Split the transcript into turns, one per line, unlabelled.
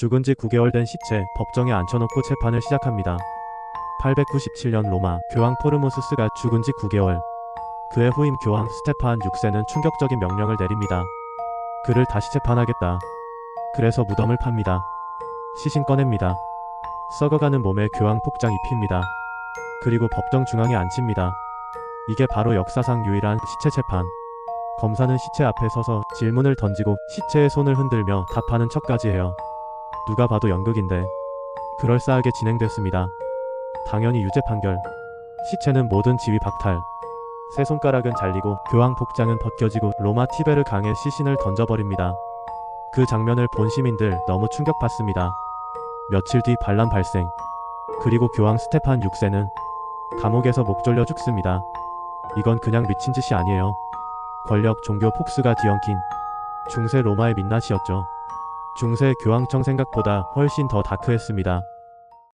죽은 지 9개월 된 시체 법정에 앉혀놓고 재판을 시작합니다. 897년 로마 교황 포르모스스가 죽은 지 9개월. 그의 후임 교황 스테판 6세는 충격적인 명령을 내립니다. 그를 다시 재판하겠다. 그래서 무덤을 팝니다. 시신 꺼냅니다. 썩어가는 몸에 교황 복장 입힙니다. 그리고 법정 중앙에 앉힙니다. 이게 바로 역사상 유일한 시체 재판. 검사는 시체 앞에 서서 질문을 던지고 시체의 손을 흔들며 답하는 척까지 해요. 누가 봐도 연극인데 그럴싸하게 진행됐습니다. 당연히 유죄 판결. 시체는 모든 지위 박탈. 세 손가락은 잘리고 교황 복장은 벗겨지고 로마 티베르 강에 시신을 던져버립니다. 그 장면을 본 시민들 너무 충격받습니다. 며칠 뒤 반란 발생. 그리고 교황 스테판 6세는 감옥에서 목 졸려 죽습니다. 이건 그냥 미친 짓이 아니에요. 권력, 종교 폭스가 뒤엉킨 중세 로마의 민낯이었죠. 중세 교황청 생각보다 훨씬 더 다크했습니다.